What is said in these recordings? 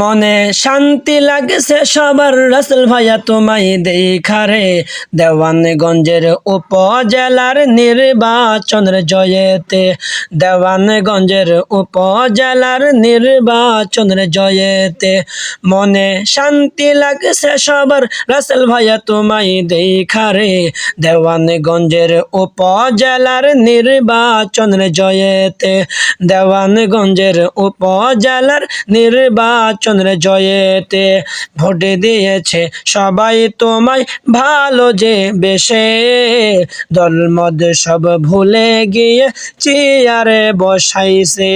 মনে শান্তি লাগছে সবার। রাসেল ভাইয়া তোমায় দেখারে দেওয়ানগঞ্জের উপজেলার নির্বাচনের জয়েতে, দেওয়ানগঞ্জের উপজেলার নির্বাচনের জয়েতে মনে শান্তি লাগছে সবার। রাসেল ভাইয়া তোমায় দেখারে দেওয়ানগঞ্জের উপজেলার নির্বাচনের জয়েতে, দেওয়ানগঞ্জের উপজেলার নির্বাচনের জয়েতে ভোট দিয়েছে। সবাই তোমায় ভালো যে বেশে। দলমদ সব ভুলে গিয়ে চেয়ারে বসাইছে।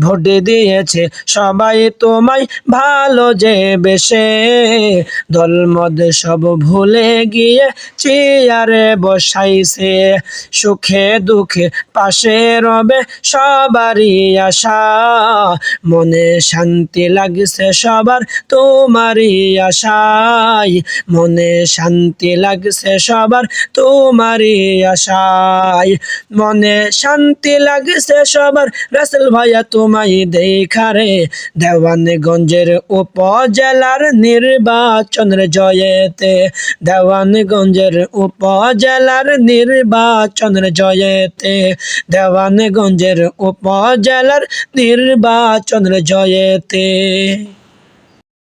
ভোট দিয়েছে। সবাই তোমায় ভালো যে বেশে। দলমদ সব ভুলে গিয়ে চেয়ারে বসাইছে। সুখে দুঃখে পাশে রবে সবারই আশা। মনে শান্তি লাগছে সবার তোমারই আশায়। মনে শান্তি লাগছে সবার তোমারই আশায়। মনে শান্তি লাগছে সবার, রাসেল ভাইয়া তোমায় দেখারে দেওয়ানগঞ্জের উপজেলার নির্বাচনের জয়েতে, দেওয়ানগঞ্জের উপজেলার নির্বাচনের জয়েতে, দেওয়ানগঞ্জের উপজেলার নির্বাচনের জয়েতে।